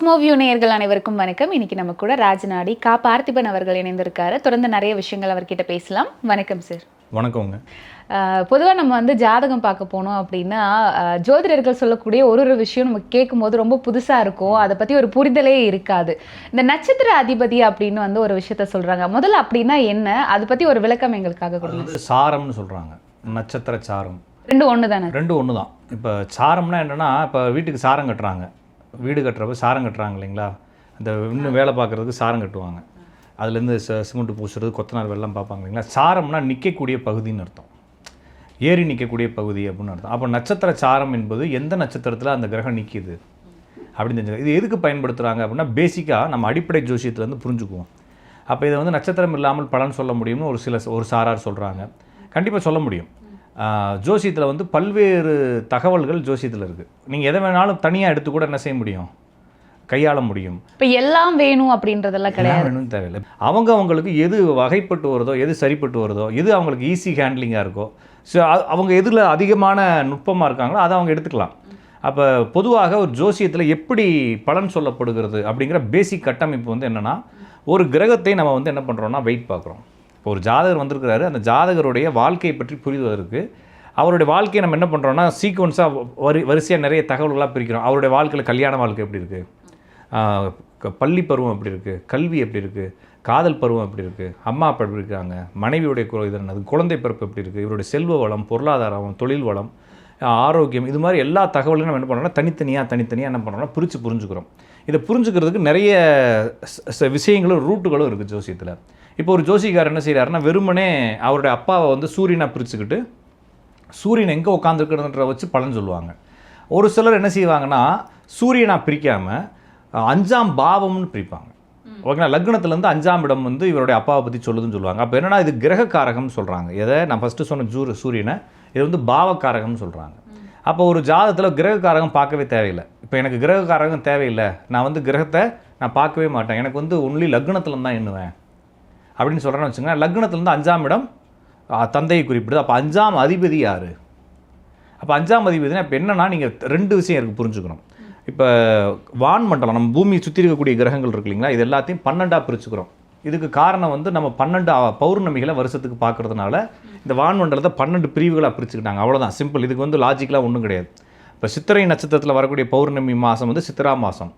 Cosmoview நேயர்கள் அனைவருக்கும் வணக்கம். இன்னைக்கு நம்ம கூட ராஜநாடி கா. பார்த்திபன் அவர்கள் இணைந்திருக்காரு. தொடர்ந்து நிறைய விஷயங்கள் அவர்கிட்ட பேசலாம். வணக்கம் சார் வணக்கங்க. பொதுவாக நம்ம வந்து ஜாதகம் பார்க்க போனோம் அப்படின்னா ஜோதிடர்கள் சொல்லக்கூடிய ஒரு ஒரு விஷயம் நமக்கு கேட்கும்போது ரொம்ப புதுசாக இருக்கும். அதை பற்றி ஒரு புரிதலே இருக்காது. இந்த நட்சத்திர அதிபதி அப்படின்னு வந்து ஒரு விஷயத்த சொல்கிறாங்க முதல்ல அப்படின்னா என்ன? அதை பற்றி ஒரு விளக்கம் எங்களுக்காக கொடுங்க சாரம்னு சொல்கிறாங்க நட்சத்திர சாரம். ரெண்டு ஒன்று தானே ரெண்டும் ஒன்று தான் இப்போ சாரம்னா என்னென்னா இப்போ வீட்டுக்கு சாரம் கட்டுறாங்க. வீடு கட்டுறப்ப சாரம் கட்டுறாங்க இல்லைங்களா? அந்த இன்னும் வேலை பார்க்குறதுக்கு சாரம் கட்டுவாங்க. அதுலேருந்து ச சிமெண்ட் பூசுறது கொத்தனார் வெள்ளம் பார்ப்பாங்க இல்லைங்களா? சாரம்னா நிற்கக்கூடிய பகுதின்னு அர்த்தம். ஏறி நிற்கக்கூடிய பகுதி அப்படின்னு அர்த்தம். அப்போ நட்சத்திர சாரம் என்பது எந்த நட்சத்திரத்தில் அந்த கிரகம் நிற்கிது அப்படின்னு தெரிஞ்சு இது எதுக்கு பயன்படுத்துகிறாங்க அப்படின்னா பேசிக்காக நம்ம அடிப்படை ஜோசியத்துலேருந்து புரிஞ்சுக்குவோம். அப்போ இதை வந்து நட்சத்திரம் இல்லாமல் பலன் சொல்ல முடியும்னு ஒரு சில ஒரு சாரார் சொல்கிறாங்க கண்டிப்பாக சொல்ல முடியும். ஜோசியத்தில் வந்து பல்வேறு தகவல்கள் ஜோசியத்தில் இருக்குது நீங்கள் எதை வேணாலும் தனியாக எடுத்து கூட என்ன செய்ய முடியும்? கையாள முடியும். இப்போ எல்லாம் வேணும் அப்படின்றதெல்லாம் கிடையாது. வேணும்னு தேவையில்லை. அவங்க அவங்களுக்கு எது வகைப்பட்டு வருதோ எது சரிப்பட்டு வருதோ எது அவங்களுக்கு ஈஸி ஹேண்ட்லிங்காக இருக்கோ ஸோ அவங்க எதில் அதிகமான நுட்பமாக இருக்காங்களோ அதை அவங்க எடுத்துக்கலாம். அப்போ பொதுவாக ஒரு ஜோசியத்தில் எப்படி பலன் சொல்லப்படுகிறது அப்படிங்கிற பேசிக் கட்டமைப்பு வந்து என்னென்னா ஒரு கிரகத்தை நம்ம வந்து என்ன பண்ணுறோம்னா வெயிட் பார்க்குறோம். இப்போ ஒரு ஜாதகர் வந்திருக்கிறாரு அந்த ஜாதகருடைய வாழ்க்கையை பற்றி புரிவதற்கு அவருடைய வாழ்க்கையை நம்ம என்ன பண்ணுறோம்னா சீக்வன்ஸாக வரி வரிசையாக நிறைய தகவல்களாக பிரிக்கிறோம். அவருடைய வாழ்க்கையில் கல்யாண வாழ்க்கை எப்படி இருக்குது க- பள்ளி பருவம் எப்படி இருக்குது கல்வி எப்படி இருக்குது காதல் பருவம் எப்படி இருக்குது அம்மா அப்பா எப்படி இருக்காங்க? மனைவியுடைய குறை இது என்னது? குழந்தை பிறப்பு எப்படி இருக்குது இவருடைய செல்வ வளம் பொருளாதாரம் தொழில் வளம் ஆரோக்கியம் இது மாதிரி எல்லா தகவலையும் நம்ம என்ன பண்ணுறோம்னா தனித்தனியாக தனித்தனியாக என்ன பண்ணுறோம்னா பிரித்து புரிஞ்சுக்கிறோம். இதை புரிஞ்சுக்கிறதுக்கு நிறைய ச- விஷயங்களும் ரூட்டுகளும் இருக்குது ஜோசியத்தில். இப்போ ஒரு ஜோசிக்காரர் என்ன செய்கிறாருன்னா வெறுமனே அவருடைய அப்பாவை வந்து சூரியனை பிரிச்சுக்கிட்டு சூரியன் எங்கே உட்காந்துருக்கிறதுன்ற வச்சு பலன் சொல்லுவாங்க. ஒரு சிலர் என்ன செய்வாங்கன்னா சூரியனா பிரிக்காமல் அஞ்சாம் பாவம்னு பிரிப்பாங்க. ஓகேங்களா? லக்னத்துலேருந்து அஞ்சாம் இடம் வந்து இவருடைய அப்பாவை பற்றி சொல்லுதுன்னு சொல்லுவாங்க. அப்போ என்னன்னா இது கிரக காரகம்னு சொல்கிறாங்க எதை? நான் ஃபஸ்ட்டு சொன்ன ஜூர் சூரியனை. இது வந்து பாவக்காரகம்னு சொல்கிறாங்க அப்போ ஒரு ஜாதகத்தில் கிரக காரகம் பார்க்கவே தேவையில்லை. இப்போ எனக்கு கிரக காரகம் தேவையில்லை. நான் வந்து கிரகத்தை நான் பார்க்கவே மாட்டேன். எனக்கு வந்து ஒன்லி லக்னத்தில் தான் எண்ணுவேன். அப்படின்னு சொல்கிறேன்னு வச்சுங்க லக்னத்துலேருந்து அஞ்சாம் இடம் தந்தையை குறிப்பிடுது. அப்போ அஞ்சாம் அதிபதி யார்? அப்போ அஞ்சாம் அதிபதினா இப்போ என்னென்னா நீங்கள் ரெண்டு விஷயம் இருக்குது புரிஞ்சுக்கணும். இப்போ வான் மண்டலம் நம்ம பூமியை சுற்றி இருக்கக்கூடிய கிரகங்கள் இருக்கு இல்லைங்களா? இது எல்லாத்தையும் பன்னெண்டாக பிரிச்சுக்கிறோம். இதுக்கு காரணம் வந்து நம்ம பன்னெண்டு பௌர்ணமிகளை வருஷத்துக்கு பார்க்கறதுனால இந்த வான் மண்டலத்தை பன்னெண்டு பிரிவுகளாக பிரிச்சுக்கிட்டாங்க. அவ்வளோதான் சிம்பிள் இதுக்கு வந்து லாஜிக்கலாக ஒன்றும் கிடையாது. இப்போ சித்திரை நட்சத்திரத்தில் வரக்கூடிய பௌர்ணமி மாதம் வந்து சித்திரா மாதம்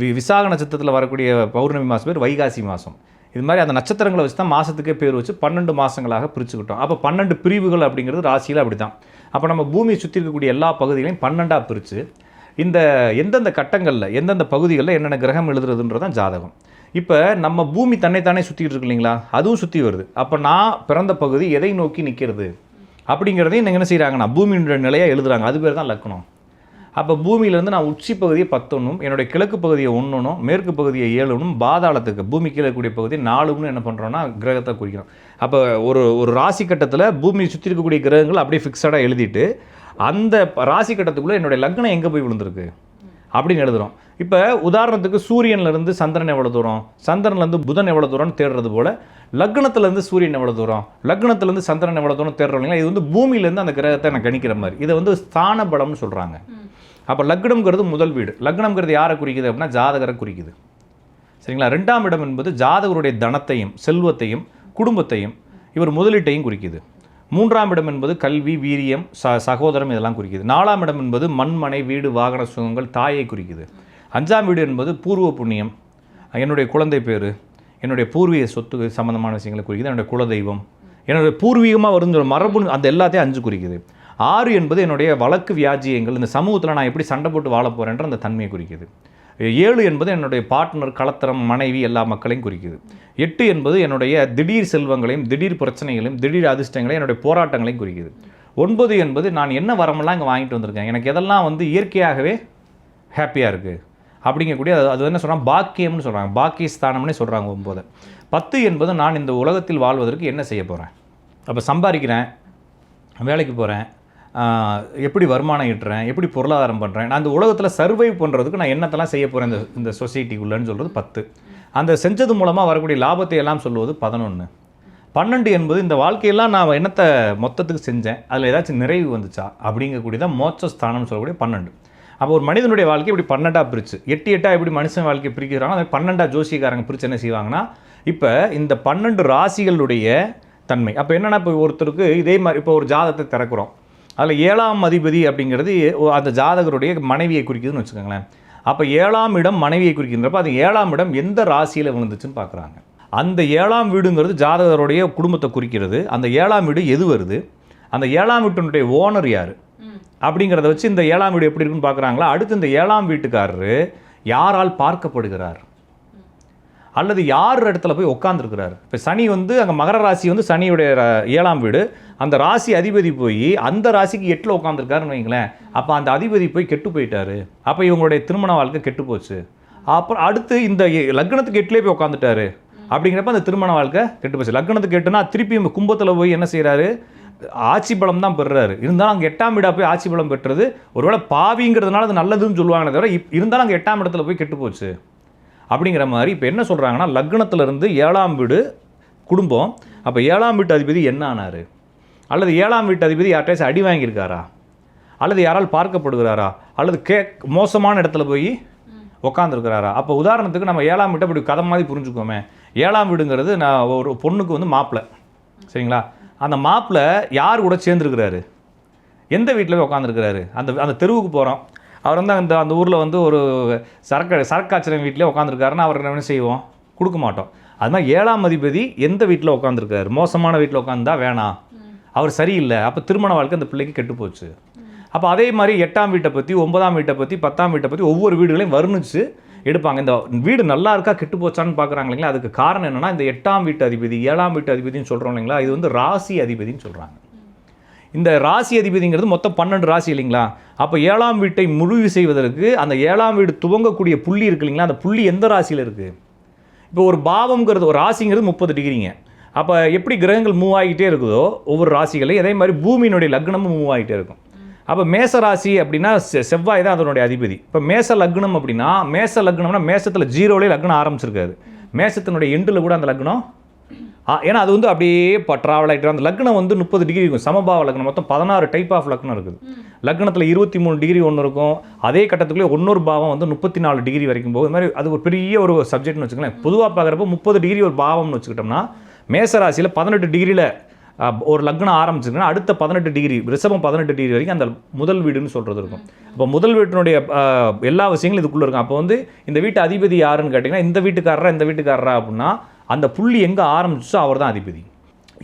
வி விசாக நட்சத்திரத்தில் வரக்கூடிய பௌர்ணமி மாதம் பேர் வைகாசி மாதம் இது மாதிரி அந்த நட்சத்திரங்களை வச்சு தான் மாதத்துக்கே பேர் வச்சு பன்னெண்டு மாதங்களாக பிரிச்சுக்கிட்டோம். அப்போ பன்னெண்டு பிரிவுகள் அப்படிங்கிறது ராசியில் அப்படி தான் அப்போ நம்ம பூமியை சுற்றி இருக்கக்கூடிய எல்லா பகுதிகளையும் பன்னெண்டாக பிரித்து இந்த எந்தெந்த கட்டங்களில் எந்தெந்த பகுதிகளில் என்னென்ன கிரகம் எழுதுறதுன்றது தான் ஜாதகம். இப்போ நம்ம பூமி தன்னைத்தானே சுற்றிக்கிட்டு இருக்கு இல்லைங்களா? அதுவும் சுற்றி வருது. அப்போ நான் பிறந்த பகுதி எதை நோக்கி நிற்கிறது அப்படிங்கிறதையும் என்ன செய்கிறாங்கன்னா பூமியினுடைய நிலையாக எழுதுறாங்க. அது பேர் தான் லக்கணம் அப்போ பூமியிலேருந்து நான் உச்சி பகுதியை பத்தொன்னும் என்னுடைய கிழக்கு பகுதியை ஒன்றுனும் மேற்கு பகுதியை ஏழுனும் பாதாளத்துக்கு பூமி கீழே இருக்கக்கூடிய பகுதி நாலுன்னு என்ன பண்ணுறோன்னா கிரகத்தை குறிக்கிறோம். அப்போ ஒரு ஒரு ராசி கட்டத்தில் பூமியை சுற்றி இருக்கக்கூடிய கிரகங்கள் அப்படியே ஃபிக்ஸடாக எழுதிட்டு அந்த ராசி கட்டத்துக்குள்ளே என்னுடைய லக்னம் எங்கே போய் விழுந்திருக்கு? அப்படின்னு எழுதுறோம். இப்போ உதாரணத்துக்கு சூரியன்லேருந்து சந்திரன் எவ்வளோ தூரம்? சந்திரன்லேருந்து புதன் எவ்வளோ தூரம்னு தேடுறது போல் லக்னத்துலேருந்து சூரியன் எவ்வளோ தூரம்? லக்னத்துலேருந்து சந்திரன் எவ்வளோ தூரம் தேடுறோம் இல்லைங்களா? இது வந்து பூமியிலேருந்து அந்த கிரகத்தை நான் கணிக்கிற மாதிரி. இதை வந்து ஸ்தான பலம்னு சொல்கிறாங்க அப்போ லக்னம்ங்கிறது முதல் வீடு. லக்னம்ங்கிறது யாரை குறிக்குது அப்படின்னா ஜாதகரை குறிக்குது. சரிங்களா? ரெண்டாம் இடம் என்பது ஜாதகருடைய தனத்தையும் செல்வத்தையும் குடும்பத்தையும் இவர் முதலீட்டையும் குறிக்குது. மூன்றாம் இடம் என்பது கல்வி வீரியம் ச சகோதரம் இதெல்லாம் குறிக்குது. நாலாம் இடம் என்பது மண்மனை வீடு வாகன சுகங்கள் தாயை குறிக்குது. அஞ்சாம் வீடு என்பது பூர்வ புண்ணியம். என்னுடைய குழந்தை பேர் என்னுடைய பூர்வீக சொத்து சம்பந்தமான விஷயங்களை குறிக்குது. என்னுடைய குலதெய்வம் என்னுடைய பூர்வீகமாக வருந்த மரபு அந்த எல்லாத்தையும் அஞ்சு குறிக்குது. ஆறு என்பது என்னுடைய வழக்கு வியாஜியங்கள். இந்த சமூகத்தில் நான் எப்படி சண்டை போட்டு வாழ போகிறேன்ற அந்த தன்மையை குறிக்குது. ஏழு என்பது என்னுடைய பார்ட்னர் கலத்தரம் மனைவி எல்லா மக்களையும் குறிக்குது. எட்டு என்பது என்னுடைய திடீர் செல்வங்களையும் திடீர் பிரச்சனைகளையும் திடீர் அதிர்ஷ்டங்களையும் என்னுடைய போராட்டங்களையும் குறிக்குது. ஒன்பது என்பது நான் என்ன வரமெல்லாம் இங்கே வாங்கிட்டு வந்திருக்கேன்? எனக்கு எதெல்லாம் வந்து இயற்கையாகவே ஹாப்பியாக இருக்குது அப்படிங்கக்கூடிய அது அது என்ன சொல்கிறாங்க பாக்கியம்னு சொல்கிறாங்க பாக்கியஸ்தானம்னே சொல்கிறாங்க ஒம்பது பத்து என்பது நான் இந்த உலகத்தில் வாழ்வதற்கு என்ன செய்ய போகிறேன் அப்போ சம்பாதிக்கிறேன் வேலைக்கு போகிறேன் எப்படி வருமானம் ஈட்டுறேன் எப்படி பொருளாதாரம் பண்ணுறேன் நான் அந்த உலகத்தில் சர்வைவ் பண்ணுறதுக்கு நான் என்னத்தெல்லாம் செய்ய போகிறேன் இந்த இந்த சொசைட்டிக்குள்ளேன்னு சொல்கிறது பத்து. அந்த செஞ்சது மூலமாக வரக்கூடிய லாபத்தை எல்லாம் சொல்லுவது பதினொன்று பன்னெண்டு என்பது இந்த வாழ்க்கையெல்லாம் நான் என்னத்தை மொத்தத்துக்கு செஞ்சேன் அதில் ஏதாச்சும் நிறைவு வந்துச்சா? அப்படிங்கக்கூடியதான் மோச்ச ஸ்தானம்னு சொல்லக்கூடிய பன்னெண்டு. அப்போ ஒரு மனிதனுடைய வாழ்க்கை இப்படி பன்னெண்டாக பிரிச்சு எட்டு எட்டா எப்படி மனுஷன் வாழ்க்கையை பிரிக்கிறாங்களோ அது பன்னெண்டா ஜோசியக்காரங்க பிரிச்சு என்ன செய்வாங்கன்னா இப்போ இந்த பன்னெண்டு ராசிகளுடைய தன்மை. அப்போ என்னென்னா இப்போ ஒருத்தருக்கு இதே மாதிரி இப்போ ஒரு ஜாதத்தை திறக்கிறோம். அதில் ஏழாம் அதிபதி அப்படிங்கிறது அந்த ஜாதகருடைய மனைவியை குறிக்குதுன்னு வச்சுக்கோங்களேன். அப்போ ஏழாம் இடம் மனைவியை குறிக்கின்றப்ப அது ஏழாம் இடம் எந்த ராசியில் விழுந்துச்சுன்னு பார்க்குறாங்க அந்த ஏழாம் வீடுங்கிறது ஜாதகருடைய குடும்பத்தை குறிக்கிறது. அந்த ஏழாம் வீடு எது வருது? அந்த ஏழாம் வீட்டினுடைய ஓனர் யார்? அப்படிங்கிறத வச்சு இந்த ஏழாம் வீடு எப்படி இருக்குன்னு பார்க்குறாங்களா அடுத்து இந்த ஏழாம் வீட்டுக்காரரு யாரால் பார்க்கப்படுகிறார்? அல்லது யார் இடத்துல போய் உட்காந்துருக்கிறார் இப்போ சனி வந்து அங்கே மகர ராசி வந்து சனியுடைய ஏழாம் வீடு. அந்த ராசி அதிபதி போய் அந்த ராசிக்கு எட்டில் உட்காந்துருக்காருன்னு வைங்களேன். அப்போ அந்த அதிபதி போய் கெட்டு போயிட்டாரு. அப்போ இவங்களுடைய திருமண வாழ்க்கை கெட்டு போச்சு. அப்புறம் அடுத்து இந்த லக்னத்துக்கு எட்டிலே போய் உட்காந்துட்டாரு அப்படிங்கிறப்ப அந்த திருமண வாழ்க்கை கெட்டு போச்சு. லக்னத்துக்கு எட்டுனா திருப்பி கும்பத்தில் போய் என்ன செய்கிறாரு ஆட்சி பலம் தான் பெறுறாரு. இருந்தாலும் அங்கே எட்டாம் வீடாக போய் ஆட்சி பலம் பெற்றது ஒருவேளை பாவிங்கிறதுனால அது நல்லதுன்னு சொல்லுவாங்களே தவிர இப் இருந்தாலும் அங்கே எட்டாம் இடத்துல போய் கெட்டு போச்சு. அப்படிங்கிற மாதிரி இப்போ என்ன சொல்கிறாங்கன்னா லக்னத்திலிருந்து ஏழாம் வீடு குடும்பம். அப்போ ஏழாம் வீட்டு அதிபதி என்ன ஆனார்? அல்லது ஏழாம் வீட்டு அதிபதி யார்கிட்டயாச்சும் அடி வாங்கியிருக்காரா? அல்லது யாரால் பார்க்கப்படுகிறாரா? அல்லது கே மோசமான இடத்துல போய் உட்காந்துருக்கிறாரா அப்போ உதாரணத்துக்கு நம்ம ஏழாம் வீட்டை இப்படி கதை மாதிரி புரிஞ்சுக்கோமே ஏழாம் வீடுங்கிறது நான் ஒரு பொண்ணுக்கு வந்து மாப்பிள்ளை சரிங்களா? அந்த மாப்பிள்ளை யார் கூட சேர்ந்துருக்கிறாரு? எந்த வீட்டில் போய் உட்காந்துருக்கிறாரு அந்த அந்த தெருவுக்கு போகிறோம் அவர் வந்து அந்த அந்த ஊரில் வந்து ஒரு சரக்கு சரக்காச்சரம் வீட்டிலே உட்காந்துருக்காருன்னா அவருக்கு என்ன செய்வோம்? கொடுக்க மாட்டோம். அது மாதிரி ஏழாம் அதிபதி எந்த வீட்டில் உட்காந்துருக்காரு மோசமான வீட்டில் உட்காந்துருந்தா வேணாம். அவர் சரியில்லை. அப்போ திருமண வாழ்க்கை அந்த பிள்ளைக்கு கெட்டு போச்சு. அப்போ அதே மாதிரி எட்டாம் வீட்டை பற்றி ஒன்பதாம் வீட்டை பற்றி பத்தாம் வீட்டை பற்றி ஒவ்வொரு வீடுகளையும் வர்ணிச்சு எடுப்பாங்க. இந்த வீடு நல்லா இருக்கா கெட்டு போச்சான்னு பார்க்குறாங்க இல்லைங்களா? அதுக்கு காரணம் என்னன்னா இந்த எட்டாம் வீட்டு அதிபதி ஏழாம் வீட்டு அதிபதின்னு சொல்கிறோம் இல்லைங்களா? இது வந்து ராசி அதிபதின்னு சொல்கிறாங்க இந்த ராசி அதிபதிங்கிறது மொத்தம் பன்னெண்டு ராசி இல்லைங்களா? அப்போ ஏழாம் வீட்டை முழுவு செய்வதற்கு அந்த ஏழாம் வீடு துவங்கக்கூடிய புள்ளி இருக்கு இல்லைங்களா? அந்த புள்ளி எந்த ராசியில் இருக்குது இப்போ ஒரு பாவம்ங்கிறது ஒரு ராசிங்கிறது முப்பது டிகிரிங்க. அப்போ எப்படி கிரகங்கள் மூவ் ஆகிட்டே இருக்குதோ ஒவ்வொரு ராசிகளையும் அதே மாதிரி பூமியினுடைய லக்னமும் மூவ் ஆகிட்டே இருக்கும். அப்போ மேச ராசி அப்படின்னா செவ்வாய் தான் அதனுடைய அதிபதி. இப்போ மேச லக்னம் அப்படின்னா மேச லக்னம்னா மேசத்தில் ஜீரோலேயே லக்னம் ஆரம்பிச்சிருக்காது. மேசத்தினுடைய எண்டில் கூட அந்த லக்னம் ஆ, ஏன்னா அது வந்து அப்படியே இப்போ ட்ராவல் ஆகிட்டு அந்த லக்னம் வந்து முப்பது டிகிரி இருக்கும். சமபாவ லக்னம் மொத்தம் பதினாறு டைப் ஆஃப் லக்னம் இருக்குது. லக்னத்தில் இருபத்தி மூணு டிகிரி ஒன்று இருக்கும். அதே கட்டத்துக்குள்ளே இன்னொரு பாவம் வந்து முப்பத்தி நாலு டிகிரி வரைக்கும் போகும். இது மாதிரி அது ஒரு பெரிய ஒரு சப்ஜெக்ட்னு வச்சுக்கோங்களேன். பொதுவாக பார்க்குறப்ப முப்பது டிகிரி ஒரு பாவம்னு வச்சுக்கிட்டோம்னா மேசராசியில் பதினெட்டு டிகிரியில் ஒரு லக்னம் ஆரம்பிச்சிருக்குன்னா அடுத்த பதினெட்டு டிகிரி ரிஷபம் பதினெட்டு டிகிரி வரைக்கும் அந்த முதல் வீடுன்னு சொல்கிறது இருக்கும். அப்போ முதல் வீட்டினுடைய எல்லா விஷயங்களும் இதுக்குள்ளே இருக்கும். அப்போ வந்து இந்த வீட்டு அதிபதி யாருன்னு கேட்டிங்கன்னா இந்த வீட்டுக்காரரா இந்த வீட்டுக்காரரா அப்படின்னா அந்த புள்ளி எங்கே ஆரம்பிச்சோ அவர் தான் அதிபதி.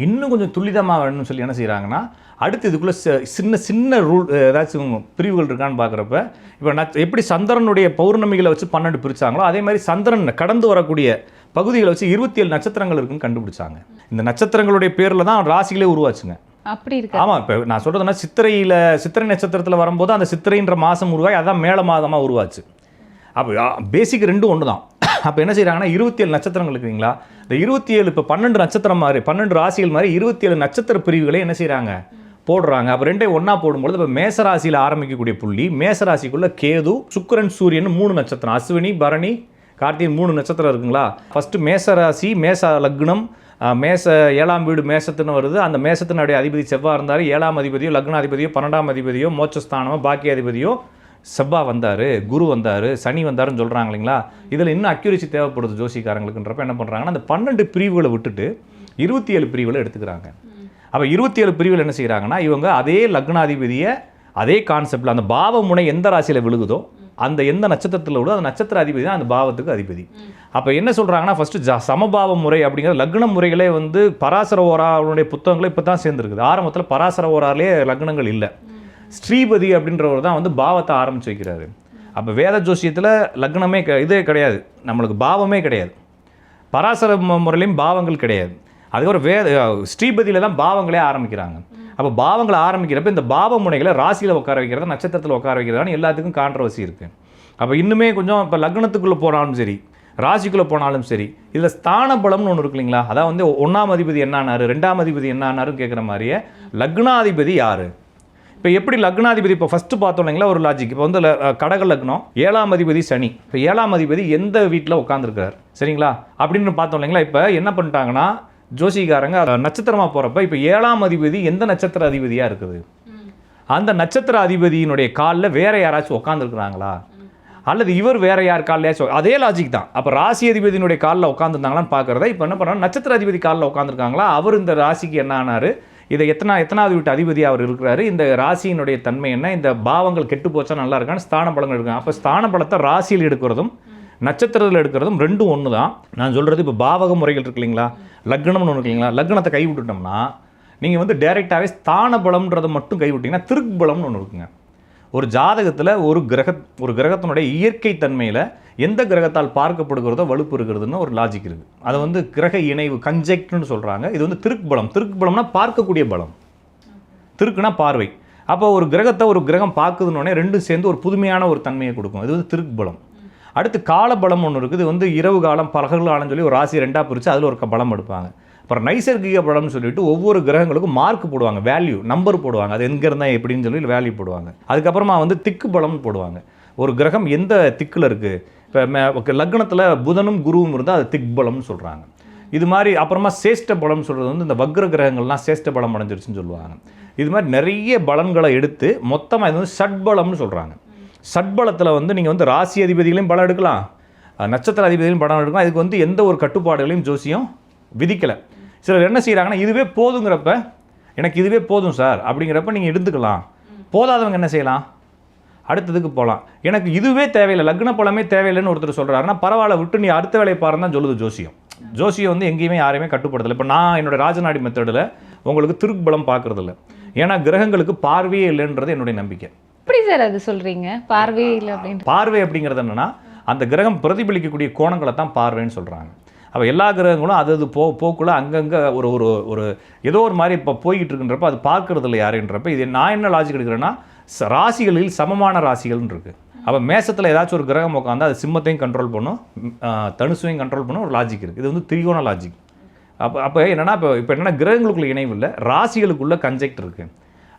இன்னும் கொஞ்சம் துல்லிதமாக வேணும்னு சொல்லி என்ன செய்கிறாங்கன்னா அடுத்து இதுக்குள்ளே சின்ன சின்ன ரூல் ஏதாச்சும் பிரிவுகள் இருக்கான்னு பார்க்குறப்ப இப்போ நான் எப்படி சந்திரனுடைய பௌர்ணமிகளை வச்சு பன்னெண்டு பிரித்தாங்களோ அதே மாதிரி சந்திரன் கடந்து வரக்கூடிய பகுதிகளை வச்சு இருபத்தி ஏழு நட்சத்திரங்கள் இருக்குன்னு கண்டுபிடிச்சாங்க. இந்த நட்சத்திரங்களுடைய பேரில் தான் ராசிகளே உருவாச்சுங்க. அப்படி இருக்கு? ஆமாம் இப்போ நான் சொல்கிறதுனா சித்திரையில் சித்திரை நட்சத்திரத்தில் வரும்போது அந்த சித்திரைன்ற மாதம் உருவாகி அதான் மேல மாதமாக உருவாச்சு. அப்போ பேசிக் ரெண்டும் ஒன்று தான் அப்போ என்ன செய்கிறாங்கன்னா இருபத்தி ஏழு நட்சத்திரங்கள் இருக்குங்களா இந்த இருபத்தி ஏழு இப்போ பன்னெண்டு நட்சத்திரம் மாதிரி பன்னெண்டு ராசிகள் மாதிரி இருபத்தி ஏழு நட்சத்திர பிரிவுகளை என்ன செய்கிறாங்க போடுறாங்க. அப்போ ரெண்டே ஒன்றா போடும்பொழுது இப்போ மேசராசியில் ஆரம்பிக்கக்கூடிய புள்ளி மேசராசிக்குள்ள கேது சுக்கிரன் சூரியன் மூணு நட்சத்திரம். அஸ்வினி பரணி கார்த்திகை மூணு நட்சத்திரம் இருக்குங்களா? ஃபஸ்ட்டு மேசராசி மேச லக்னம். மேச ஏழாம் வீடு மேசத்துன்னு வருது. அந்த மேசத்தினுடைய அதிபதி செவ்வாய் இருந்தார். ஏழாம் அதிபதியோ லக்னாதிபதியோ பன்னெண்டாம் அதிபதியோ மோட்சஸ்தானமோ பாக்கிய அதிபதியோ செவ்வாய் வந்தார் குரு வந்தார் சனி வந்தாருன்னு சொல்கிறாங்க இல்லைங்களா? இதில் இன்னும் அக்யூரிசி தேவைப்படுது ஜோசிக்காரங்களுக்குன்றப்ப என்ன பண்ணுறாங்கன்னா அந்த பன்னெண்டு பிரிவுகளை விட்டுட்டு இருபத்தி ஏழு பிரிவுகளை எடுத்துக்கிறாங்க. அப்போ இருபத்தி ஏழு பிரிவில் என்ன செய்கிறாங்கன்னா இவங்க அதே லக்னாதிபதியை அதே கான்செப்டில் அந்த பாவமுனை எந்த ராசியில் விழுகுதோ அந்த எந்த நட்சத்திரத்தில் விழுதோ அந்த நட்சத்திர அதிபதி தான் அந்த பாவத்துக்கு அதிபதி. அப்போ என்ன சொல்கிறாங்கன்னா ஃபஸ்ட்டு ஜ சமபாவ முறை அப்படிங்கிற லக்ன முறைகளே வந்து பராசர ஓராவுடைய புத்தகங்களே இப்போ தான் சேர்ந்துருக்குது. ஆரம்பத்தில் பராசர ஓராலே லக்னங்கள் இல்லை. ஸ்ரீபதி அப்படின்றவர் தான் வந்து பாவத்தை ஆரம்பிச்சு வைக்கிறாரு. அப்போ வேத ஜோசியத்தில் லக்னமே க- இதே கிடையாது. நம்மளுக்கு பாவமே கிடையாது. பராசர முறையிலையும் பாவங்கள் கிடையாது. அதுக்கப்புறம் வேத ஸ்ரீபதியில் தான் பாவங்களே ஆரம்பிக்கிறாங்க. அப்போ பாவங்களை ஆரம்பிக்கிறப்ப இந்த பாவ முனைகளை ராசியில் உட்கார வைக்கிறதா நட்சத்திரத்தில் உட்கார வைக்கிறதான்னு எல்லாத்துக்கும் கான்ட்ரவர்சி இருக்குது அப்போ இன்னுமே கொஞ்சம் இப்போ லக்னத்துக்குள்ளே போனாலும் சரி ராசிக்குள்ளே போனாலும் சரி இதில் ஸ்தான பலம்னு ஒன்று இருக்கு இல்லைங்களா? அதான் வந்து ஒன்றாம் அதிபதி என்னானாரு ரெண்டாம் அதிபதி என்னானாருன்னு கேட்குற மாதிரியே லக்னாதிபதி யார்? இப்போ எப்படி லக்னாதிபதி இப்போ ஃபஸ்ட்டு பார்த்தோம் இல்லைங்களா ஒரு லாஜிக் இப்போ வந்து கடக லக்னம் ஏழாம் அதிபதி சனி. இப்போ ஏழாம் அதிபதி எந்த வீட்டில் உட்காந்துருக்கார் சரிங்களா? அப்படின்னு பார்த்தோம் இல்லைங்களா? இப்போ என்ன பண்ணிட்டாங்கன்னா ஜோசிகாரங்க நட்சத்திரமாக போகிறப்ப இப்போ ஏழாம் அதிபதி எந்த நட்சத்திர அதிபதியாக இருக்குது? அந்த நட்சத்திர அதிபதியினுடைய காலில் வேறு யாராச்சும் உட்காந்துருக்குறாங்களா அல்லது இவர் வேறு யார் காலையாச்சும் அதே லாஜிக் தான். அப்போ ராசி அதிபதியினுடைய காலில் உட்காந்துருந்தாங்களான்னு பார்க்குறத இப்போ என்ன பண்ணுறாங்க நட்சத்திர அதிபதி காலில் உட்காந்துருக்காங்களா அவர் இந்த ராசிக்கு என்ன ஆனார்? இதை எத்தனா எத்தனாவது வீட்டு அதிபதி அவர் இருக்கிறாரு? இந்த ராசியினுடைய தன்மை என்ன? இந்த பாவங்கள் கெட்டு போச்சா நல்லா இருக்கான்னு ஸ்தான பலங்கள் எடுக்கணும் அப்போ ஸ்தான பலத்தை ராசியில் எடுக்கிறதும் நட்சத்திரத்தில் எடுக்கிறதும் ரெண்டும் ஒன்று தான் நான் சொல்கிறது இப்போ பாவக முறைகள் இருக்கு இல்லைங்களா? லக்னம்னு ஒன்று இருக்கு இல்லைங்களா? லக்னத்தை கை விட்டுட்டோம்னா நீங்கள் வந்து டைரெக்டாகவே ஸ்தான பலம்ன்றதை மட்டும் கைவிட்டிங்கன்னா திருக்கு பலம்னு ஒன்று இருக்குங்க. ஒரு ஜாதகத்தில் ஒரு கிரக ஒரு கிரகத்தினுடைய இயற்கை தன்மையில் எந்த கிரகத்தால் பார்க்கப்படுகிறதோ வலுப்பு இருக்கிறதுன்னு ஒரு லாஜிக் இருக்குது அதை வந்து கிரக இணைவு கன்ஜெக்ட்னு சொல்கிறாங்க இது வந்து திருக்கு பலம் திருக்கு பலம்னா பார்க்கக்கூடிய பலம். திருக்குனா பார்வை. அப்போ ஒரு கிரகத்தை ஒரு கிரகம் பார்க்குதுன்னொடனே ரெண்டும் சேர்ந்து ஒரு புதுமையான ஒரு தன்மையை கொடுக்கும். இது வந்து திருக்கு பலம் அடுத்து கால பலம் ஒன்று இருக்குது. இது வந்து இரவு காலம் பகல் காலம் சொல்லி ஒரு ராசி ரெண்டாக பிரித்து அதில் ஒரு பலம் எடுப்பாங்க. அப்புறம் நைசர்கிக பலம்னு சொல்லிட்டு ஒவ்வொரு கிரகங்களுக்கும் மார்க் போடுவாங்க. வேல்யூ நம்பர் போடுவாங்க. அது எங்கே இருந்தால் எப்படின்னு சொல்லி வேல்யூ போடுவாங்க. அதுக்கப்புறமா வந்து திக்கு பலம்னு போடுவாங்க. ஒரு கிரகம் எந்த திக்கில் இருக்குது இப்போ லக்னத்தில் புதனும் குருவும் இருந்தால் அது திக் பலம்னு சொல்கிறாங்க இது மாதிரி அப்புறமா சேஷ்ட பலம் சொல்கிறது வந்து இந்த வக்ர கிரகங்கள்லாம் சேஷ்ட பலம் அடைஞ்சிருச்சுன்னு சொல்லுவாங்க. இது மாதிரி நிறைய பலன்களை எடுத்து மொத்தமாக இது வந்து ஷட்பலம்னு சொல்கிறாங்க சட்பலத்தில் வந்து நீங்கள் வந்து ராசி அதிபதிகளையும் பலம் எடுக்கலாம். நட்சத்திர அதிபதிகளையும் பலம் எடுக்கலாம். இதுக்கு வந்து எந்த ஒரு கட்டுப்பாடுகளையும் ஜோசியம் விதிக்கலை. சிலர் என்ன செய்கிறாங்கன்னா இதுவே போதுங்கிறப்ப எனக்கு இதுவே போதும் சார் அப்படிங்கிறப்ப நீங்கள் எடுத்துக்கலாம். போதாதவங்க என்ன செய்யலாம்? அடுத்ததுக்கு போகலாம் எனக்கு இதுவே தேவையில்லை லக்ன பலமே தேவையில்லைன்னு ஒருத்தர் சொல்கிறாருன்னா பரவாயில்ல விட்டு நீ அடுத்த வேலையை பாருன்னு தான் சொல்லுது ஜோசியம். ஜோசியம் வந்து எங்கேயுமே யாரையுமே கட்டுப்படுத்தலை. இப்போ நான் என்னோடய ராஜநாடி மெத்தடில் உங்களுக்கு திருக்குபலம் பார்க்குறதில்ல. ஏன்னா கிரகங்களுக்கு பார்வையே இல்லைன்றது என்னுடைய நம்பிக்கை. சார் அது சொல்றீங்க? பார்வையே இல்லை அப்படின்னு பார்வை அப்படிங்கிறது என்னன்னா அந்த கிரகம் பிரதிபலிக்கக்கூடிய கோணங்களை தான் பார்வைன்னு சொல்கிறாங்க அப்போ எல்லா கிரகங்களும் அது அது போ போக்குள்ள அங்கங்கே ஒரு ஒரு ஒரு ஏதோ ஒரு மாதிரி இப்போ போய்கிட்டு இருக்குன்றப்ப அது பார்க்கறது இல்லை யாருன்றப்ப இது நான் என்ன லாஜிக் எடுக்கிறேன்னா ராசிகளில் சமமான ராசிகள்னு இருக்கு. அப்போ மேசத்தில் ஏதாச்சும் ஒரு கிரகம் உட்காந்து அது சிம்மத்தையும் கண்ட்ரோல் பண்ணும் தனுசையும் கண்ட்ரோல் பண்ணும் ஒரு லாஜிக் இருக்குது இது வந்து திரிகோண லாஜிக் அப்போ அப்போ என்னன்னா இப்போ இப்போ என்னன்னா கிரகங்களுக்குள்ள இணைவு இல்லை ராசிகளுக்குள்ள கன்ஜெக்ட் இருக்கு.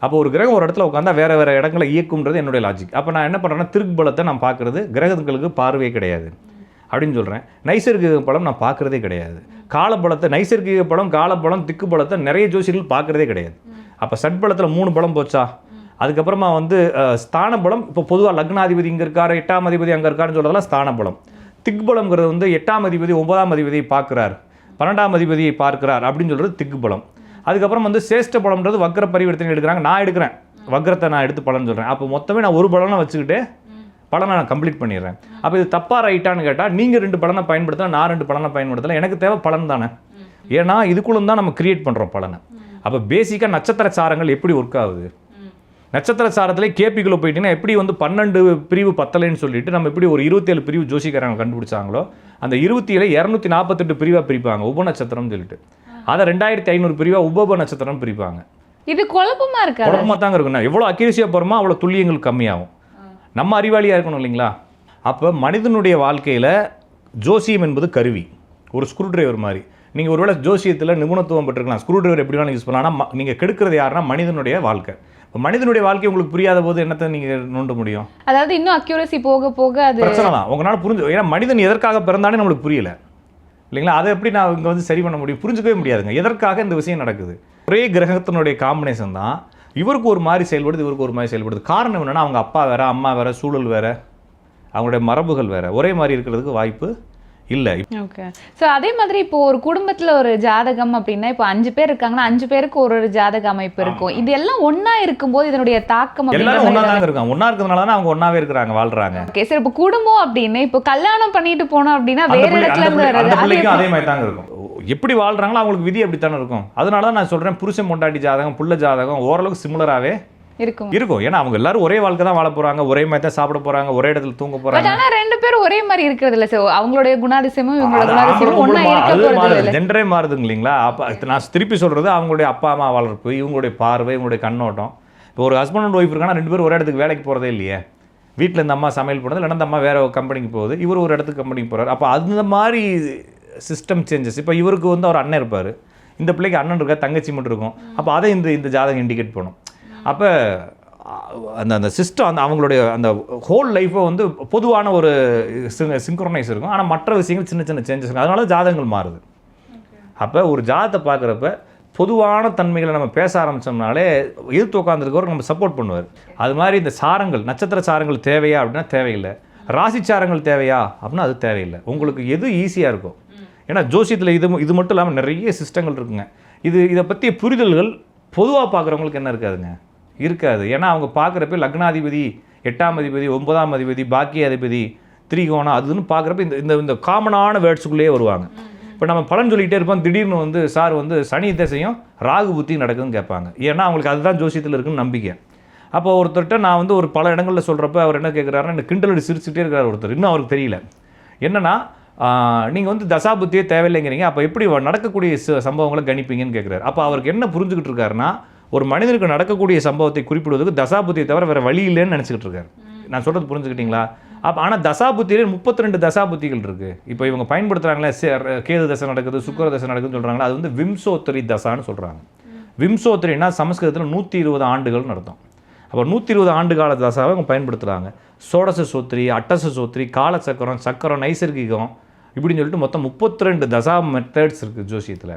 அப்போ ஒரு கிரகம் ஒரு இடத்துல உட்காந்தா வேற வேற இடங்களை இயக்கும்ன்றது என்னுடைய லாஜிக் அப்போ நான் என்ன பண்ணுறேன்னா திருக்பலத்தை நான் பார்க்குறது கிரகங்களுக்கு பார்வையே கிடையாது. அப்படின்னு சொல்கிறேன் நைசர்கிக படம் நான் பார்க்குறதே கிடையாது. காலப்பழத்தை நைசர்கிக படம் காலப்பழம் திக்கு பலத்தை நிறைய ஜோசியர்கள் பார்க்குறதே கிடையாது. அப்போ சட்பலத்தில் மூணு பலம் போச்சா? அதுக்கப்புறமா வந்து ஸ்தான பலம் இப்போ பொதுவாக லக்னாதிபதி இங்கே இருக்கார் எட்டாம் அதிபதி அங்கே இருக்காருன்னு சொல்கிறதெல்லாம் ஸ்தான பலம் திக் வந்து எட்டாம் அதிபதி ஒன்பதாம் அதிபதியை பார்க்குறார். பன்னெண்டாம் அதிபதியை பார்க்கிறார் அப்படின்னு சொல்கிறது திக்கு பலம் அதுக்கப்புறம் வந்து சேஷ்ட பலம்ன்றது வக்ர பரிவர்த்தனை எடுக்கிறாங்க. நான் எடுக்கிறேன். வக்ரத்தை நான் எடுத்து பலன் சொல்கிறேன் அப்போ மொத்தமே நான் ஒரு பலனை வச்சுக்கிட்டு பலனை நான் கம்ப்ளீட் பண்ணிடுறேன். அப்போ இது தப்பா ரைட்டான்னு கேட்டால் நீங்கள் ரெண்டு பலனை பயன்படுத்தலாம் நான் ரெண்டு பலனை பயன்படுத்தலாம். எனக்கு தேவை பலன் தானே. ஏன்னா இதுக்குள்ள தான் நம்ம கிரியேட் பண்ணுறோம் பலனை அப்போ பேசிக்காக நட்சத்திர சாரங்கள் எப்படி ஒர்க் ஆகுது? நட்சத்திர சாரத்திலே கேபிக்குள்ளே போயிட்டீங்கன்னா எப்படி வந்து பன்னெண்டு பிரிவு பத்தலைன்னு சொல்லிட்டு நம்ம எப்படி ஒரு இருபத்தேழு பிரிவு ஜோசிக்காரங்க கண்டுபிடிச்சாங்களோ அந்த இருபத்தி ஏழு இரநூத்தி நாற்பத்தெட்டு பிரிவாக பிரிப்பாங்க உப நட்சத்திரம்னு சொல்லிட்டு. அதை ரெண்டாயிரத்தி ஐநூறு பிரிவாக உபப நட்சத்திரம் பிரிப்பாங்க. இது குழப்பமா இருக்கா? குழப்பமாக தாங்க இருக்கணும் எவ்வளோ அக்யூரஸியாக போகிறோமோ அவ்வளோ துல்லியங்கள் கம்மியாகும். நம்ம அறிவாளியாக இருக்கணும் இல்லைங்களா? அப்போ மனிதனுடைய வாழ்க்கையில் ஜோசியம் என்பது கருவி. ஒரு ஸ்க்ரூ டிரைவர் மாதிரி. நீங்கள் ஒருவேளை ஜோசியத்தில் நிபுணத்துவம் பெற்றிருக்கலாம். ஸ்க்ரூ டிரைவர் எப்படி வேணாலும் யூஸ் பண்ணலாம். ஆனால் நீங்கள் கெடுக்கிறது யாருன்னா மனிதனுடைய வாழ்க்கை. இப்போ மனிதனுடைய வாழ்க்கை உங்களுக்கு புரியாத போது என்னத்தை நீங்கள் நோண்ட முடியும்? அதாவது இன்னும் அக்யூரசி போக போக அது பிரச்சனை தான். உங்களால் புரிஞ்சு ஏன்னா மனிதன் எதற்காக பிறந்தானே நம்மளுக்கு புரியல. இல்லைங்களா? அதை எப்படி நான் இங்கே வந்து சரி பண்ண முடியும்? புரிஞ்சுக்கவே முடியாதுங்க. எதற்காக இந்த விஷயம் நடக்குது? ஒரே கிரகத்தினுடைய காம்பினேஷன் தான். இவருக்கு ஒரு மாதிரி செயல்படுது இவருக்கு ஒரு மாதிரி செயல்படுது. காரணம் என்னன்னா அவங்க அப்பா வேற அம்மா வேற சூழல் வேற அவங்களுடைய மரபுகள் வேற. ஒரே மாதிரி இருக்கிறதுக்கு வாய்ப்பு இல்லை. ஓகே ஸோ அதே மாதிரி இப்போ ஒரு குடும்பத்துல ஒரு ஜாதகம் அப்படின்னா இப்போ அஞ்சு பேர் இருக்காங்கன்னா அஞ்சு பேருக்கு ஒரு ஒரு ஜாதக அமைப்பு இருக்கும். இது எல்லாம் ஒண்ணா இருக்கும்போது இதனுடைய தாக்கம் எல்லாரும் ஒன்றா தாங்க இருக்காங்க. ஒன்றா இருக்கிறதுனால தான் அவங்க ஒன்றாவே இருக்கிறாங்க வாழ்றாங்க. ஓகே சரி இப்போ குடும்பம் அப்படின்னு இப்போ கல்யாணம் பண்ணிட்டு போனோம் அப்படின்னா வேற இடத்துல இருந்து? அதே மாதிரி தாங்க இருக்கும். எப்படி வாழ்றாங்களோ அவங்களுக்கு விதி அப்படித்தானே இருக்கும். அதனால தான் நான் சொல்றேன் புருஷன் பொண்டாட்டி ஜாதகம் புள்ள ஜாதகம் ஓரளவுக்கு சிமிலராகவே இருக்கும் இருக்கும். ஏன்னா அவங்க எல்லாரும் ஒரே வாழ்க்கை தான் வாழ போறாங்க. ஒரே மாதிரி தான் சாப்பிட போறாங்க. ஒரே இடத்துல தூங்க போறாங்க. ஆனா ரெண்டு பேரும் ஒரே மாதிரி இருக்கிறது இல்ல சார் அவங்களுடைய குணாதிசயமும் இவங்களோட குணாதிசயமும் ஒண்ணா இருக்க போறது இல்ல. ஜெண்டரே மாறுதுங்க இல்லைங்களா? அப்போ நான் திருப்பி சொல்றது அவங்களுடைய அப்பா அம்மா வளர்ப்பு இவங்களுடைய பார்வை இவங்களுடைய கண்ணோட்டம். இப்போ ஒரு ஹஸ்பண்ட் அண்ட் ஒய்ஃப் இருக்கானா ரெண்டு பேரும் ஒரு இடத்துக்கு வேலைக்கு போறதே இல்லையே. வீட்டில் இந்த அம்மா சமையல் பண்ணுறது இல்லைன்னா இந்த அம்மா வேற கம்பெனிக்கு போகுது. இவர் ஒரு இடத்துக்கு கம்பெனிக்கு போறாரு. அப்போ அந்த மாதிரி சிஸ்டம் சேஞ்சஸ் இப்போ இவருக்கு வந்து அவர் அண்ணன் இருப்பார். இந்த பிள்ளைக்கு அண்ணன் இருக்கா தங்கச்சி மட்டும் இருக்கும். அப்போ அதை இந்த இந்த ஜாதகம் இண்டிகேட் பண்ணும். அப்போ அந்த அந்த சிஸ்டம் அந்த அவங்களுடைய அந்த ஹோல் லைஃப்பை வந்து பொதுவான ஒரு சிங்க்ரோனைஸ் இருக்கும். ஆனால் மற்ற விஷயங்கள் சின்ன சின்ன சேஞ்சஸ் இருக்கும். அதனால ஜாதகங்கள் மாறுது. அப்போ ஒரு ஜாதத்தை பார்க்குறப்ப பொதுவான தன்மைகளை நம்ம பேச ஆரம்பிச்சோம்னாலே எதிர்த்து உட்காந்துருக்கவர் நம்ம சப்போர்ட் பண்ணுவார். அது மாதிரி இந்த சாரங்கள் நட்சத்திர சாரங்கள் தேவையா அப்படின்னா தேவையில்லை. ராசி சாரங்கள் தேவையா அப்படின்னா அது தேவையில்லை. உங்களுக்கு எது ஈஸியாக இருக்கும் ஏன்னா ஜோசியத்தில் இது இது மட்டும் இல்லாமல் நிறைய சிஸ்டங்கள் இருக்குங்க. இது இதை பற்றிய புரிதல்கள் பொதுவாக பார்க்குறவங்களுக்கு என்ன இருக்காதுங்க. இருக்காது. ஏன்னா அவங்க பார்க்குறப்ப லக்னாதிபதி எட்டாம் அதிபதி ஒன்பதாம் அதிபதி பாக்கிய அதிபதி திரிகோணம் அதுன்னு பார்க்குறப்ப இந்த இந்த இந்த காமனான வேர்ட்ஸுக்குள்ளேயே வருவாங்க. இப்போ நம்ம பலன் சொல்லிகிட்டே இருப்போம். திடீர்னு வந்து சார் வந்து சனி திசையும் ராகு புத்தி நடக்குதுன்னு கேட்பாங்க. ஏன்னா அவங்களுக்கு அதுதான் ஜோசியத்தில் இருக்குன்னு நம்பிக்கை. அப்போ ஒருத்தர்கிட்ட நான் வந்து ஒரு பல இடங்களில் சொல்கிறப்ப அவர் என்ன கேட்குறாருன்னா இந்த கிண்டலடி சிரிச்சுட்டே இருக்கிறார் ஒருத்தர். இன்னும் அவருக்கு தெரியல. என்னன்னா நீங்கள் வந்து தசாபுத்தியே தேவையில்லைங்கிறீங்க. அப்போ எப்படி நடக்கக்கூடிய சம்பவங்களை கணிப்பீங்கன்னு கேட்குறாரு. அப்போ அவருக்கு என்ன புரிஞ்சுக்கிட்டு இருக்காருன்னா ஒரு மனிதனுக்கு நடக்கக்கூடிய சம்பவத்தை குறிப்பிடுவதற்கு தசாபுத்தியை தவிர வேறு வழி இல்லைன்னு நினச்சிக்கிட்டு இருக்காரு. நான் சொல்கிறது புரிஞ்சுக்கிட்டீங்களா? அப்போ ஆனால் தசாபுத்தியிலே முப்பத்தி ரெண்டு தசாபுத்திகள் இருக்குது இப்போ இவங்க பயன்படுத்துகிறாங்களே கேது தசை நடக்குது சுக்கர தசை நடக்குதுன்னு சொல்கிறாங்களா அது வந்து விம்சோத்தரி தசான்னு சொல்கிறாங்க விம்சோத்தரின்னா சமஸ்கிருதத்தில் நூற்றி இருபது ஆண்டுகள்னு அர்த்தம். அப்போ நூற்றி இருபது ஆண்டு கால தசாவை அவங்க பயன்படுத்துகிறாங்க சோடச சோத்திரி அட்டச சோத்திரி காலச்சக்கரம் சக்கரம் நைசர்கிகம் இப்படின்னு சொல்லிட்டு மொத்தம் முப்பத்தி ரெண்டு தசா மெத்தட்ஸ் இருக்குது ஜோசியத்தில்.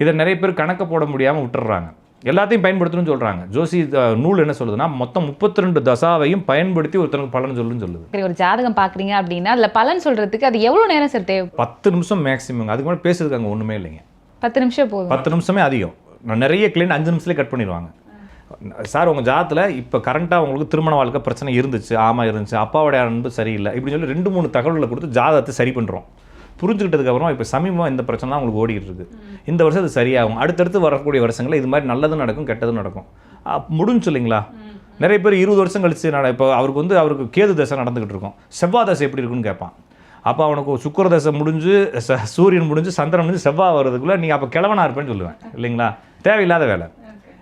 இதை நிறைய பேர் கணக்கை போட முடியாமல் விட்டுறாங்க. எல்லாத்தையும் பயன்படுத்தணும்னு சொல்கிறாங்க ஜோசி நூல் என்ன சொல்லுதுன்னா மொத்தம் முப்பத்தி ரெண்டு தசாவையும் பயன்படுத்தி ஒருத்தனுக்கு பலன் சொல்லுன்னு சொல்லுது. சரி ஒரு ஜாதகம் பார்க்குறீங்க அப்படின்னா அதில் பலன் சொல்கிறதுக்கு அது எவ்வளோ நேரம் சார் தேவை? பத்து நிமிஷம் மேக்ஸிமம் அதுக்கு மேலே பேசுறதுக்கு அங்கே ஒன்றுமே இல்லைங்க. பத்து நிமிஷம் போதும். பத்து நிமிஷமே அதிகம். நான் நிறைய கிளைண்ட் அஞ்சு நிமிஷத்துலேயே கட் பண்ணிடுவாங்க. சார் உங்கள் ஜாதத்தில் இப்போ கரண்ட்டாக உங்களுக்கு திருமண வாழ்க்கை பிரச்சனை இருந்துச்சு ஆமாம் இருந்துச்சு அப்பாவோட அன்பு சரியில்லை இப்படின்னு சொல்லி ரெண்டு மூணு தகவல்களை கொடுத்து ஜாதகத்தை சரி பண்ணுறோம் புரிஞ்சுக்கிட்டதுக்கப்புறம் இப்போ சமீபமாக இந்த பிரச்சனை உங்களுக்கு ஓடிக்கிட்டு இருக்கு இந்த வருஷம் அது சரியாகும். அடுத்தடுத்து வரக்கூடிய வருஷங்களில் இது மாதிரி நல்லதும் நடக்கும் கெட்டதும் நடக்கும். முடிஞ்சு இல்லைங்களா? நிறைய பேர் இருபது வருஷம் கழிச்சு நட இப்போ அவருக்கு வந்து அவருக்கு கேது தசை நடந்துக்கிட்டு இருக்கும். செவ்வாய் தசை எப்படி இருக்குன்னு கேட்பான். அப்போ அவனுக்கு சுக்கிர தசை முடிஞ்சு ச- சூரியன் முடிஞ்சு சந்திரன் முடிஞ்சு செவ்வாய் வர்றதுக்குள்ளே நீங்கள் அப்போ கிழவனா இருப்பேன்னு சொல்லுவேன் இல்லைங்களா? தேவையில்லாத வேலை.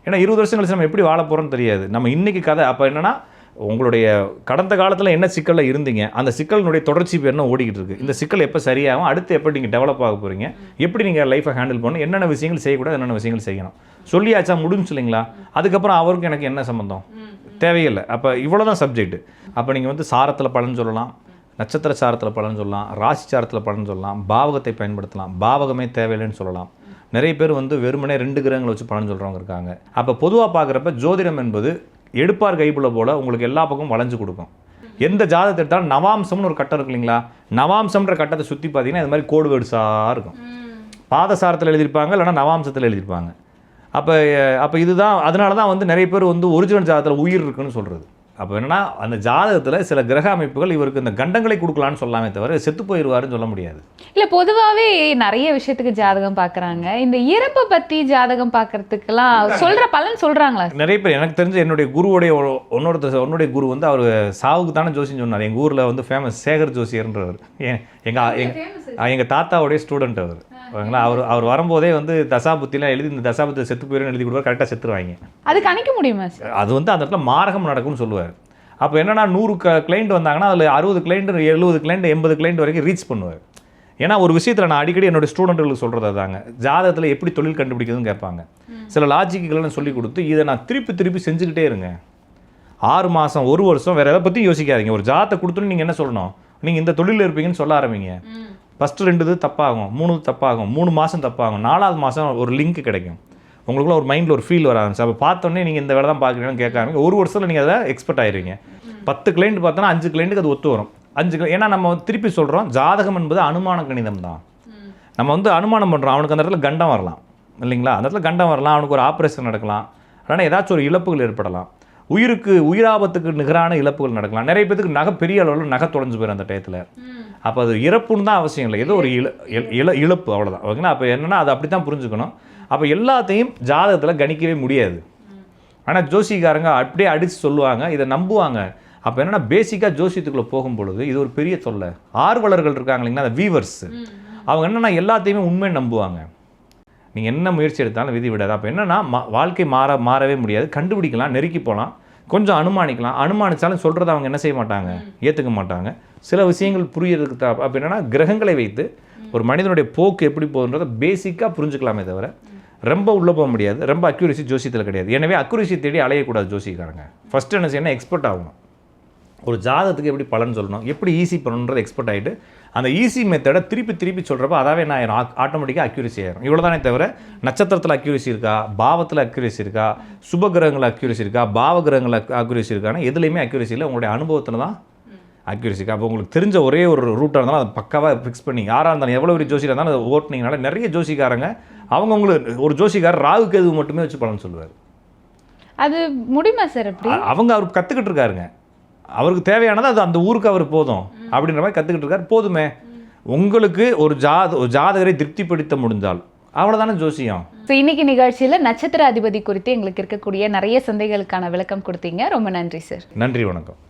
ஏன்னா இருபது வருஷம் கழிச்சு நம்ம எப்படி வாழ போகிறோம்னு தெரியாது. நம்ம இன்னைக்கு கதை அப்போ என்னன்னா உங்களுடைய கடந்த காலத்தில் என்ன சிக்கலில் இருந்தீங்க? அந்த சிக்கலினுடைய தொடர்ச்சி பேர் என்ன ஓடிக்கிட்டு இருக்கு? இந்த சிக்கல் எப்போ சரியாகும்? அடுத்து எப்போ நீங்கள் டெவலப் ஆக போகிறீங்க எப்படி நீங்கள் லைஃப்பை ஹேண்டில் பண்ணணும்? என்னென்ன விஷயங்கள் செய்யக்கூடாது என்னென்ன விஷயங்கள் செய்யணும்? சொல்லியாச்சா? முடிஞ்சு இல்லைங்களா? அதுக்கப்புறம் அவருக்கும் எனக்கு என்ன சம்மந்தம் தேவையில்லை. அப்போ இவ்வளோ தான் சப்ஜெக்ட் அப்போ நீங்கள் வந்து சாரத்தில் பலன் சொல்லலாம். நட்சத்திர சாரத்தில் பலன் சொல்லலாம். ராசி சாரத்தில் பலன் சொல்லலாம். பாவகத்தை பயன்படுத்தலாம். பாவகமே தேவையில்லைன்னு சொல்லலாம். நிறைய பேர் வந்து வெறுமனே ரெண்டு கிரகங்களை வச்சு பலன் சொல்கிறவங்க இருக்காங்க. அப்போ பொதுவாக பார்க்குறப்ப ஜோதிடம் என்பது எடுப்பார் கைப்புள்ள போல் உங்களுக்கு எல்லா பக்கமும் வளைஞ்சு கொடுக்கும். எந்த ஜாதகத்தை எடுத்தாலும் நவாம்சம்னு ஒரு கட்டம் இருக்கு இல்லைங்களா? நவாம்சம்ன்ற கட்டத்தை சுற்றி பார்த்தீங்கன்னா இது மாதிரி கோடு வேர்ட்ஸாக இருக்கும். பாதசாரத்தில் எழுதியிருப்பாங்க இல்லைன்னா நவாம்சத்தில் எழுதியிருப்பாங்க. அப்போ அப்போ இதுதான் அதனால தான் வந்து நிறைய பேர் வந்து ஒரிஜினல் ஜாதகத்தில் உயிர் இருக்குன்னு சொல்கிறது அப்போ என்னன்னா அந்த ஜாதகத்தில் சில கிரக அமைப்புகள் இவருக்கு இந்த கண்டங்களை கொடுக்கலான்னு சொல்லாமே தவிர செத்து போயிடுவாருன்னு சொல்ல முடியாது. இல்லை பொதுவாகவே நிறைய விஷயத்துக்கு ஜாதகம் பார்க்குறாங்க இந்த இறப்பை பற்றி ஜாதகம் பார்க்கறதுக்கெல்லாம் சொல்கிற பலன் சொல்கிறாங்களா நிறைய பேர் எனக்கு தெரிஞ்ச என்னுடைய குருவுடைய இன்னொருத்தர் உன்னுடைய குரு வந்து அவர் சாவுக்கு தானே ஜோசின்னு சொன்னார். எங்கள் ஊரில் வந்து ஃபேமஸ் சேகர் ஜோசியர்ன்றவர். எங்கள் எங்கள் எங்கள் தாத்தாவுடைய ஸ்டூடெண்ட் அவர். ஓகேங்களா அவர் அவர் வரும்போதே வந்து தசாபுத்திலாம் எழுதி இந்த தசாபுத்தி செத்து போயிடும் எழுதி கொடுப்பார் கரெக்டாக செத்துருவாங்க. அது கணிக்க முடியுமா அது வந்து அந்த இடத்துல மாரகம் நடக்கும்னு சொல்லுவார். அப்போ என்னன்னா நூறு க கிளைண்ட் வந்தாங்கன்னா அதில் அறுபது கிளைண்ட் எழுபது கிளைண்ட் எண்பது கிளைண்ட் வரைக்கும் ரீச் பண்ணுவார். ஏன்னா ஒரு விஷயத்தில் நான் அடிக்கடி என்னோட ஸ்டூடெண்ட்டுகளுக்கு சொல்கிறது தாங்க ஜாதகத்தில் எப்படி தொழில் கண்டுபிடிக்கிறதுன்னு கேட்பாங்க. சில லாஜிக்குகளை நான் சொல்லி கொடுத்து இதை நான் திருப்பி திருப்பி செஞ்சுக்கிட்டே இருங்க. ஆறு மாதம் ஒரு வருஷம் வேறு எதை பற்றியும் யோசிக்காதீங்க. ஒரு ஜாதத்தை கொடுத்துன்னு நீங்கள் என்ன சொல்லணும்? நீங்கள் இந்த தொழிலில் இருப்பீங்கன்னு சொல்ல ஆரம்பிங்க. ஃபஸ்ட்டு ரெண்டு இது தப்பாகும் மூணு தப்பாகும் மூணு மாதம் தப்பாகும் நாலாவது மாதம் ஒரு லிங்க் கிடைக்கும். உங்களுக்குள்ள ஒரு மைண்டில் ஒரு ஃபீல் வர ஆரம்பிச்சு அப்போ பார்த்தோன்னே நீங்கள் இந்த வேலை தான் பார்க்குறீங்கன்னு கேட்க ஆரம்பிங்க ஒரு வருஷத்தில் நீங்கள் அதை எக்ஸ்பர்ட் ஆயிருவீங்க. பத்து கிளைண்ட் பார்த்தோன்னா அஞ்சு கிளைண்ட்டுக்கு அது ஒத்து வரும். அஞ்சு ஏன்னா நம்ம வந்து திருப்பி சொல்கிறோம் ஜாதகம் என்பது அனுமான கணிதம் தான். நம்ம வந்து அனுமானம் பண்ணுறோம் அவனுக்கு அந்த இடத்துல கண்டம் வரலாம். இல்லைங்களா? அந்த இடத்துல கண்டம் வரலாம் அவனுக்கு ஒரு ஆப்ரேஷன் நடக்கலாம். ஆனால் ஏதாச்சும் ஒரு இழப்புகள் ஏற்படலாம். உயிருக்கு உயிராபத்துக்கு நிகரான இழப்புகள் நடக்கலாம். நிறைய பேத்துக்கு நகை பெரிய அளவில் நகை தொலைஞ்சு போயிடும் அந்த டயத்தில். அப்போ அது இறப்புன்னு தான் அவசியம் இல்லை. ஏதோ ஒரு இழ இழ- இழ இழப்பு அவ்வளோதான் ஓகேங்களா? அப்போ என்னன்னா அதை அப்படி தான் புரிஞ்சுக்கணும். அப்போ எல்லாத்தையும் ஜாதகத்தில் கணிக்கவே முடியாது. ஆனால் ஜோசிக்காரங்க அப்படியே அடித்து சொல்லுவாங்க இதை நம்புவாங்க. அப்போ என்னன்னா பேசிக்காக ஜோசியத்துக்குள்ளே போகும் பொழுது இது ஒரு பெரிய தொல்லை. ஆர்வலர்கள் இருக்காங்க இல்லைங்களா அந்த வீவர்ஸ் அவங்க என்னன்னா எல்லாத்தையுமே உண்மை நம்புவாங்க. நீங்கள் என்ன முயற்சி எடுத்தாலும் விதி விடாது. அப்போ என்னன்னா மா- வாழ்க்கை மாற மாறவே முடியாது. கண்டுபிடிக்கலாம் நெருக்கி போகலாம் கொஞ்சம் அனுமானிக்கலாம். அனுமானிச்சாலும் சொல்கிறத அவங்க என்ன செய்ய மாட்டாங்க? ஏற்றுக்க மாட்டாங்க. சில விஷயங்கள் புரியறதுக்கு தான் அப்போ என்னன்னா கிரகங்களை வைத்து ஒரு மனிதனுடைய போக்கு எப்படி போகுன்றதை பேசிக்காக புரிஞ்சுக்கலாமே தவிர ரொம்ப உள்ளே போக முடியாது. ரொம்ப அக்யூரசி ஜோசியத்தில் கிடையாது. எனவே அக்யூரசி தேடி அலையக்கூடாது ஜோசிக்காரங்க ஃபஸ்ட்டு என்ன செய்யணும்? எக்ஸ்பர்ட் ஆகணும். ஒரு ஜாதகத்துக்கு எப்படி பலன் சொல்லணும்? எப்படி ஈஸி பண்ணணுன்றது எக்ஸ்பர்ட் ஆகிட்டு அந்த ஈஸி மெத்தடை திருப்பி திருப்பி சொல்கிறப்ப அதாவே ஆயிரும்? ஆட்டோமேட்டிக்காக அக்யூரசி ஆயிரும். இவ்வளோதானே தவிர நட்சத்திரத்தில் அக்யூரசி இருக்கா? பாவத்தில் அக்யூரசி இருக்கா? சுப கிரகங்கள் அக்யூரசி இருக்கா? பாவ கிரகங்கள் அக்யூரசி இருக்கான்னு எதுலேயுமே அக்யூரசி இல்லை. உங்களுடைய அனுபவத்தில் தான் அக்யூரசி அப்போ உங்களுக்கு தெரிஞ்ச ஒரே ஒரு ரூட்டாக இருந்தாலும் அதை பக்காவாக ஃபிக்ஸ் பண்ணி யாராக இருந்தாலும் எவ்வளோ பெரிய ஜோசியாக இருந்தாலும் அதை ஓட்டுனீங்கனால நிறைய ஜோசிக்காரங்க அவங்க உங்களுக்கு ஒரு ஜோசிக்காரர் ராகு கேது மட்டுமே வச்சு பலன் சொல்லுவார். அது முடியுமா சார் அவங்க அவர் கற்றுக்கிட்டு இருக்காருங்க. அவருக்கு தேவையானது அது அந்த ஊருக்கு அவர் போதும். அப்படின்ற மாதிரி கற்றுக்கிட்டு இருக்காரு. போதுமே. உங்களுக்கு ஒரு ஜாத ஜாதகரை திருப்திப்படுத்த முடிந்தால். அவ்வளோதானே ஜோசியம்? ஸோ இன்னைக்கு நிகழ்ச்சியில நட்சத்திர அதிபதி குறித்து எங்களுக்கு இருக்கக்கூடிய நிறைய சந்தைகளுக்கான விளக்கம் கொடுத்தீங்க. ரொம்ப நன்றி சார். நன்றி வணக்கம்.